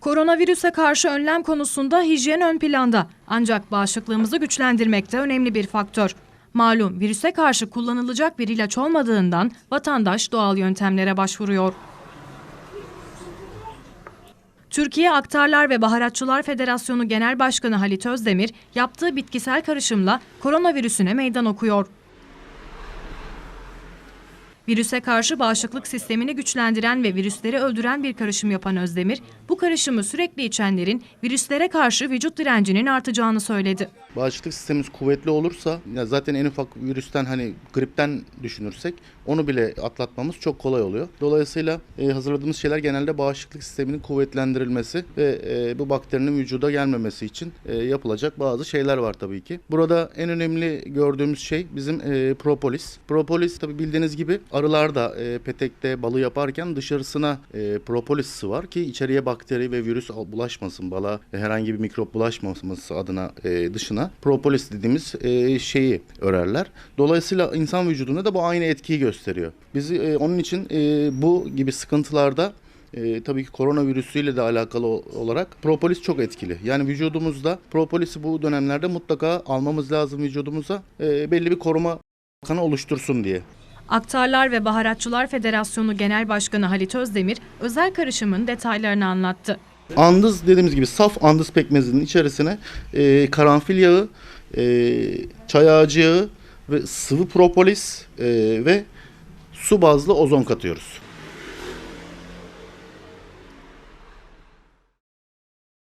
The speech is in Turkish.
Koronavirüse karşı önlem konusunda hijyen ön planda. Ancak bağışıklığımızı güçlendirmek de önemli bir faktör. Malum virüse karşı kullanılacak bir ilaç olmadığından vatandaş doğal yöntemlere başvuruyor. Türkiye Aktarlar ve Baharatçılar Federasyonu Genel Başkanı Halit Özdemir yaptığı bitkisel karışımla koronavirüsüne meydan okuyor. Virüse karşı bağışıklık sistemini güçlendiren ve virüsleri öldüren bir karışım yapan Özdemir, bu karışımı sürekli içenlerin virüslere karşı vücut direncinin artacağını söyledi. Bağışıklık sistemimiz kuvvetli olursa ya zaten en ufak virüsten hani gripten düşünürsek onu bile atlatmamız çok kolay oluyor. Dolayısıyla e, hazırladığımız şeyler genelde bağışıklık sisteminin kuvvetlendirilmesi ve e, bu bakterinin vücuda gelmemesi için e, yapılacak bazı şeyler var tabii ki. Burada en önemli gördüğümüz şey bizim e, propolis. Propolis tabii bildiğiniz gibi arılar da e, petekte balı yaparken dışarısına e, propolis sıvar ki içeriye bakteri ve virüs bulaşmasın bala herhangi bir mikrop bulaşmaması adına e, dışına propolis dediğimiz e, şeyi örerler. Dolayısıyla insan vücudunda da bu aynı etkiyi gösteriyor. Biz e, onun için e, bu gibi sıkıntılarda e, tabii ki koronavirüsüyle de alakalı olarak propolis çok etkili. Yani vücudumuzda propolisi bu dönemlerde mutlaka almamız lazım vücudumuza e, belli bir koruma kanı oluştursun diye. Aktarlar ve Baharatçılar Federasyonu Genel Başkanı Halit Özdemir, özel karışımın detaylarını anlattı. Andız dediğimiz gibi saf andız pekmezinin içerisine e, karanfil yağı, e, çay ağacı yağı ve sıvı propolis e, ve su bazlı ozon katıyoruz.